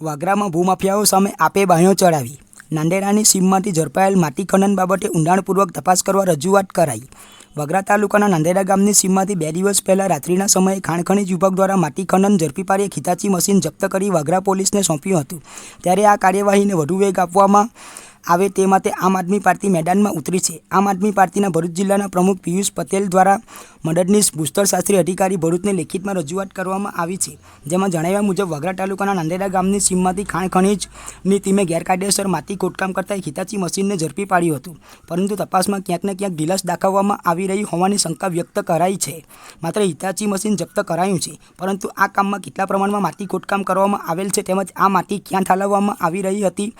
વાગરામાં ભૂમાફિયાઓ સામે આપે બાંયો ચડાવી. નાંદેડાની સીમમાંથી ઝડપાયેલ માટી ખનન બાબતે ઊંડાણપૂર્વક તપાસ કરવા રજૂઆત કરાઈ. વાગરા તાલુકાના નાંદેડા ગામની સીમમાંથી બે દિવસ પહેલા રાત્રિના સમયે ખાણખણીજ વિભાગ દ્વારા માટી ખનન ઝડપી પાડીએ ખીતાચી મશીન જપ્ત કરી વાગરા પોલીસને સોંપ્યું હતું. ત્યારે આ કાર્યવાહીને વધુ વેગ આપવામાં આવે તે માટે આમ આદમી પાર્ટી મેદાનમાં ઉતરી છે. આમ આદમી પાર્ટીના ભરૂચ જિલ્લાના પ્રમુખ પિયુષ પટેલ દ્વારા મદદનીશ ભૂસ્તરશાસ્ત્રી અધિકારી ભરૂચને લેખિતમાં રજૂઆત કરવામાં આવી છે, જેમાં જણાવ્યા મુજબ વાગરા તાલુકાના નાંદેડા ગામની સીમમાંથી ખાણ ખનીજની ટીમે ગેરકાયદેસર માટી ખોદકામ કરતા એક હિતાચી મશીનને ઝડપી પાડ્યું હતું, પરંતુ તપાસમાં ક્યાંક ને ક્યાંક ઢીલાસ દાખવવામાં આવી રહી હોવાની શંકા વ્યક્ત કરાઈ છે. માત્ર હિતાચી મશીન જપ્ત કરાયું છે, પરંતુ આ કામમાં કેટલા પ્રમાણમાં માટી ખોદકામ કરવામાં આવેલ છે તેમજ આ માટી ક્યાં ઠાલવવામાં આવી રહી હતી,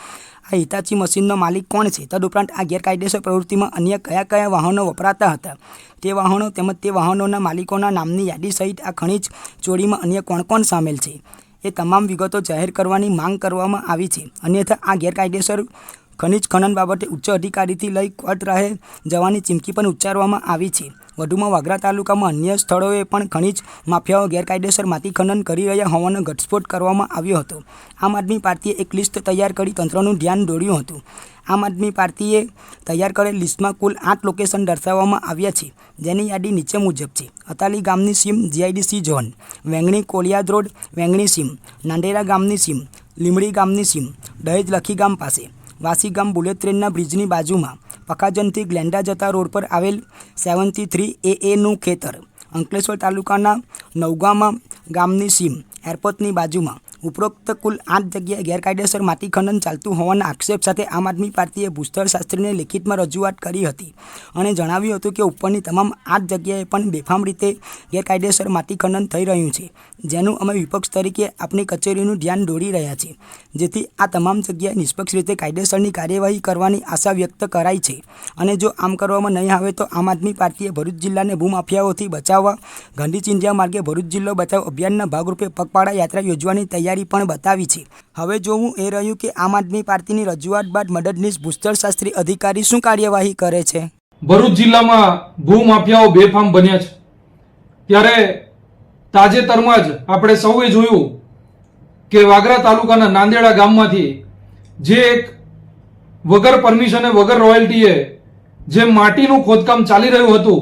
આ હિતાચી મશીનનો માલિક કોણ છે? તદુપરાંત આ ગેરકાયદેસર પ્રવૃત્તિમાં અન્ય કયા કયા વાહનો વપરાતા હતા? તે વાહનો તેમજ તે વાહનોના માલિકોના નામની યાદી સહિત આ ખનિજ ચોરીમાં અન્ય કોણ કોણ સામેલ છે? એ તમામ વિગતો જાહેર કરવાની માંગ કરવામાં આવી છે. અન્યથા, આ ગેરકાયદેસર ખનિજ ખનન બાબતે ઉચ્ચ અધિકારીથી લઈ કોર્ટ રાહે જવાની ચીમકી પણ ઉચ્ચારવામાં આવી છે. વધુમાં, વાગરા તાલુકામાં અન્ય સ્થળોએ પણ ખનિજ માફિયાઓ ગેરકાયદેસર માટી ખનન કરી રહ્યા હોવાનો ઘટસ્ફોટ કરવામાં આવ્યો હતો. આમ આદમી પાર્ટીએ એક લિસ્ટ તૈયાર કરી તંત્રનું ધ્યાન દોર્યું હતું. આમ આદમી પાર્ટીએ તૈયાર કરેલ લિસ્ટમાં કુલ આઠ લોકેશન દર્શાવવામાં આવ્યા છે, જેની યાદી નીચે મુજબ છે. અતાલી ગામની સીમ GIDC zone, Vengani Koliyad road, Vengani સીમ નાંદેરા ગામની સીમ, લીમડી ગામની સીમ, દહેજ લખી ગામ પાસે. વાસી ગામ બુલેટ ટ્રેનના બ્રિજની બાજુમાં પખાજનથી ગ્લેન્ડા જતા રોડ પર આવેલ સેવન્ટી થ્રી એ એનું ખેતર, અંકલેશ્વર તાલુકાના નવગામા ગામની સીમ, એરપોર્ટની બાજુમાં. ઉપરોક્ત કુલ આઠ જગ્યાએ ગેરકાયદેસર માટી ખનન ચાલતું હોવાના આક્ષેપ સાથે આમ આદમી પાર્ટીએ ભૂસ્તરશાસ્ત્રીને લેખિતમાં રજૂઆત કરી હતી. અને જણાવ્યું હતું કે ઉપરની તમામ આઠ જગ્યાએ પણ બેફામ રીતે ગેરકાયદેસર માટી ખનન થઈ રહ્યું છે, જેનું અમે વિપક્ષ તરીકે આપણી કચેરીનું ધ્યાન દોરી રહ્યા છીએ, જેથી આ તમામ જગ્યાએ નિષ્પક્ષ રીતે કાયદેસરની કાર્યવાહી કરવાની આશા વ્યક્ત કરાઈ છે. અને જો આમ કરવામાં નહીં આવે તો આમ આદમી પાર્ટીએ ભરૂચ જિલ્લાને ભૂમાફિયાઓથી બચાવવા ગાંધી ચિંધ્યા માર્ગે ભરૂચ જિલ્લો બચાવ અભિયાનના ભાગરૂપે પગપાળા યાત્રા યોજવાની તૈયારી પણ બતાવી છે. હવે જોવું એ રહ્યું કે આમ આદમી પાર્ટીની રજૂઆત બાદ મદદનીશ ભૂસ્તરશાસ્ત્રી અધિકારી શું કાર્યવાહી કરે છે? ભરૂચ જિલ્લામાં ભૂમાફિયાઓ બેફામ બન્યા છે. ત્યારે તાજેતરમાં જ આપણે સૌએ જોયું કે વાગરા તાલુકાના નાંદેડા ગામમાંથી જે એક વગર પરમિશને વગર રોયલ્ટીએ જે માટીનું ખોદકામ ચાલી રહ્યું હતું,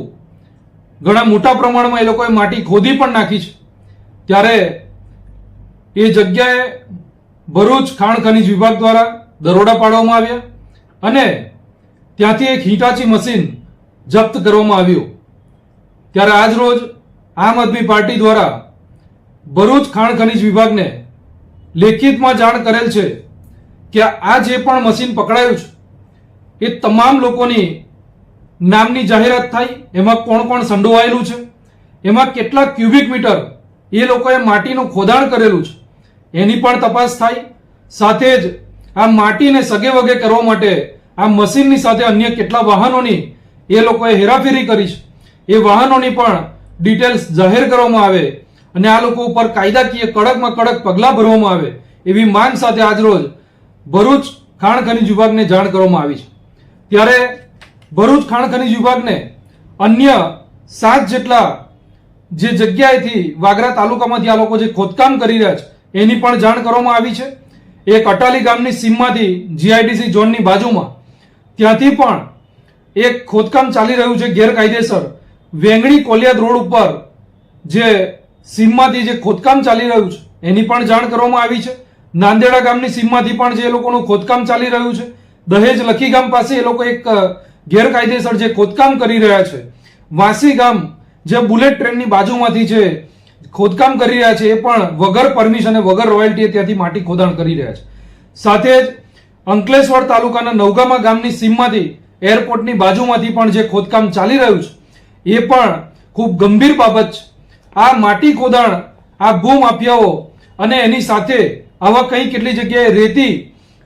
ઘણા મોટા પ્રમાણમાં એ લોકોએ માટી ખોદી પણ નાખી છે. ત્યારે એ જગ્યાએ ભરૂચ ખાણ ખનીજ વિભાગ દ્વારા દરોડા પાડવામાં આવ્યા અને ત્યાંથી એક હિટાચી મશીન જપ્ત કરવામાં આવ્યું. ત્યારે આજ રોજ આમ આદમી પાર્ટી દ્વારા ભરૂચ ખાણ ખનીજ વિભાગને લેખિતમાં જાણ કરેલ છે કે આ જે પણ મશીન પકડાયું છે, એ તમામ લોકોની નામની જાહેરાત થાય, એમાં કોણ કોણ સંડોવાયેલું છે, એમાં કેટલા ક્યુબિક મીટર એ લોકોએ માટીનું ખોદાણ કરેલું છે એની પણ તપાસ થાય. સાથે જ આ માટીને સગે વગે કરવા માટે આ મશીનની સાથે અન્ય કેટલા વાહનોની એ લોકોએ હેરાફેરી કરી છે. એ વાહનોની પણ ડિટેલ્સ જાહેર કરવામાં આવે અને આ લોકો ઉપર કાયદાકીય કડકમાં કડક પગલાં ભરવામાં આવે એવી માંગ સાથે આજરોજ ભરૂચ ખાણ ખનીજ વિભાગને જાણ કરવામાં આવી છે. ત્યારે ભરૂચ ખાણ ખનીજ વિભાગને અન્ય સાત જેટલા જે જગ્યાએથી વાગરા તાલુકામાંથી આ લોકો જે ખોદકામ કરી રહ્યા છે એની પણ જાણ કરવામાં આવી છે. એક અટાલી ગામની સીમમાંથી જીઆઈડીસી ઝોનની બાજુમાં. ત્યાંથી પણ એક ખોદકામ ચાલી રહ્યું છે ગેરકાયદેસર. વેંગણી કોલિયાદ રોડ ઉપર જે સીમમાંથી જે ખોદકામ ચાલી રહ્યું છે, એની પણ જાણ કરવામાં આવી છે. નાંદેડા ગામની સીમમાંથી પણ જે લોકોનું ખોદકામ ચાલી રહ્યું છે. દહેજ લખી ગામ પાસે એ લોકો એક ગેરકાયદેસર જે ખોદકામ કરી રહ્યા છે. વાંસી ગામ જે બુલેટ ટ્રેનની બાજુમાંથી જે ખોદકામ કરી રહ્યા છે એ પણ વગર પરમિશન વગર રોયલ્ટીએ ત્યાંથી માટી ખોદાણ કરી રહ્યા છે. સાથે જ અંકલેશ્વર તાલુકાના નવગામા ગામની સીમમાંથી એરપોર્ટની બાજુમાંથી પણ જે ખોદકામ ચાલી રહ્યું છે, એ પણ ખૂબ ગંભીર બાબત છે. આ માટી ખોદાણ, આ ભૂમાફિયાઓ અને એની સાથે આવા કઈ કેટલી જગ્યાએ રેતી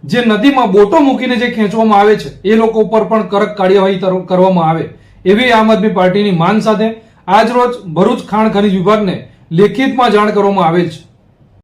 જે નદીમાં બોટો મૂકીને જે ખેંચવામાં આવે છે, એ લોકો ઉપર પણ કડક કાર્યવાહી કરવામાં આવે, એવી આમ આદમી પાર્ટીની માંગ સાથે આજ રોજ ભરૂચ ખાણ ખનીજ વિભાગને લેખિતમાં જાણ કરવામાં આવેલ છે.